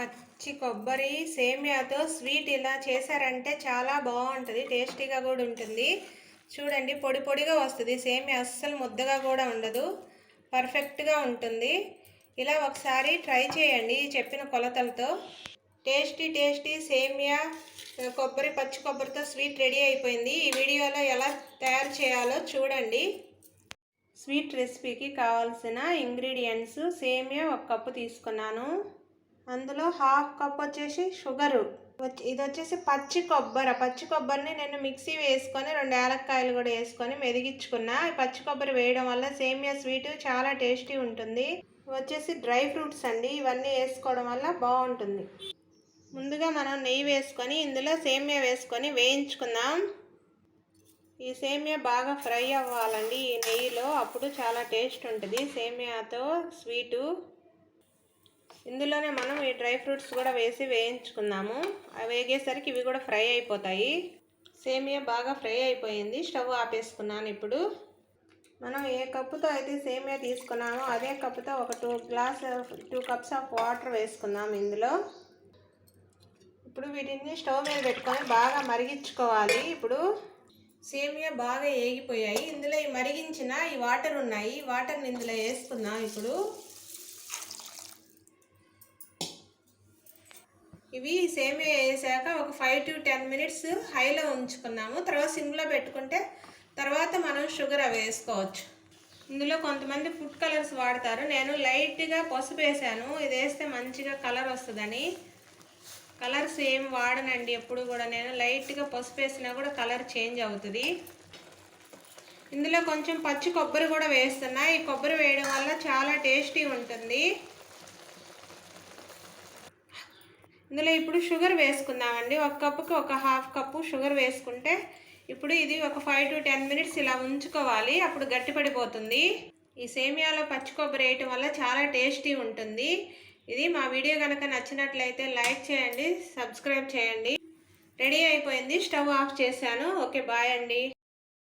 పచ్చి కొబ్బరి సేమియాతో స్వీట్ ఇలా చేశారంటే చాలా బాగుంటుంది టేస్టీగా కూడా ఉంటుంది. చూడండి పొడి పొడిగా వస్తుంది. సేమియా అస్సలు ముద్దగా కూడా ఉండదు. పర్ఫెక్ట్గా ఉంటుంది. ఇలా ఒకసారి ట్రై చేయండి చెప్పిన కొలతలతో. టేస్టీ టేస్టీ సేమియా కొబ్బరి పచ్చి కొబ్బరితో స్వీట్ రెడీ అయిపోయింది. ఈ వీడియోలో ఎలా తయారు చేయాలో చూడండి. స్వీట్ రెసిపీకి కావాల్సిన ఇంగ్రీడియంట్స్ సేమియా ఒక కప్పు తీసుకున్నాను. అందులో హాఫ్ కప్ వచ్చేసి షుగరు. వచ్చి- ఇది వచ్చేసి పచ్చి కొబ్బరి. పచ్చి కొబ్బరిని నేను మిక్సీ వేసుకొని రెండు ఏలక్కాయలు కూడా వేసుకొని మెదిగించుకున్నా. ఈ పచ్చి కొబ్బరి వేయడం వల్ల సేమియా స్వీట్ చాలా టేస్టీ ఉంటుంది. వచ్చేసి డ్రై ఫ్రూట్స్ అండి. ఇవన్నీ వేసుకోవడం వల్ల బాగుంటుంది. ముందుగా మనం నెయ్యి వేసుకొని ఇందులో సేమియా వేసుకొని వేయించుకుందాం. ఈ సేమియా బాగా ఫ్రై అవ్వాలండి. ఈ నెయ్యిలో అప్పుడు చాలా టేస్ట్ ఉంటుంది. సేమియాతో స్వీటు. ఇందులోనే మనం ఈ డ్రై ఫ్రూట్స్ కూడా వేసి వేయించుకుందాము. అవి వేగేసరికి ఇవి కూడా ఫ్రై అయిపోతాయి. సేమియా బాగా ఫ్రై అయిపోయింది. స్టవ్ ఆపేసుకున్నాను ఇప్పుడు. మనం ఏ కప్పుతో అయితే సేమియా తీసుకున్నామో అదే కప్పుతో ఒక two glass two cups of water వేసుకున్నాము ఇందులో. ఇప్పుడు వీటిని స్టవ్ మీద పెట్టుకొని బాగా మరిగించుకోవాలి. ఇప్పుడు సేమియా బాగా ఏగిపోయాయి. ఇందులో ఈ మరిగించిన ఈ వాటర్ ఉన్నాయి. వాటర్ని ఇందులో వేసుకుందాం ఇప్పుడు. ఇవి సేమియా వేసాక ఒక ఫైవ్ టు టెన్ మినిట్స్ హైలో ఉంచుకున్నాము. తర్వాత సిమ్లో పెట్టుకుంటే తర్వాత మనం షుగర్ అవి వేసుకోవచ్చు. ఇందులో కొంతమంది ఫుడ్ కలర్స్ వాడతారు. నేను లైట్గా పసుపు వేసాను. ఇది వేస్తే మంచిగా కలర్ వస్తుందని. కలర్స్ ఏం వాడనండి ఎప్పుడు కూడా. నేను లైట్గా పసుపు వేసినా కూడా కలర్ చేంజ్ అవుతుంది. ఇందులో కొంచెం పచ్చి కొబ్బరి కూడా వేస్తున్నా. ఈ కొబ్బరి వేయడం వల్ల చాలా టేస్టీ ఉంటుంది. ఇందులో ఇప్పుడు షుగర్ వేసుకుందామండి. ఒక కప్పుకి ఒక హాఫ్ కప్పు షుగర్ వేసుకుంటే ఇప్పుడు ఇది ఒక ఫైవ్ టు టెన్ మినిట్స్ ఇలా ఉంచుకోవాలి. అప్పుడు గట్టిపడిపోతుంది ఈ సేమియాలో పచ్చి కొబ్బరి వేయటం వల్ల చాలా టేస్టీ ఉంటుంది. ఇది మా వీడియో కనుక నచ్చినట్లయితే లైక్ చేయండి సబ్స్క్రైబ్ చేయండి. రెడీ అయిపోయింది. స్టవ్ ఆఫ్ చేశాను. ఓకే బాయ్ అండి.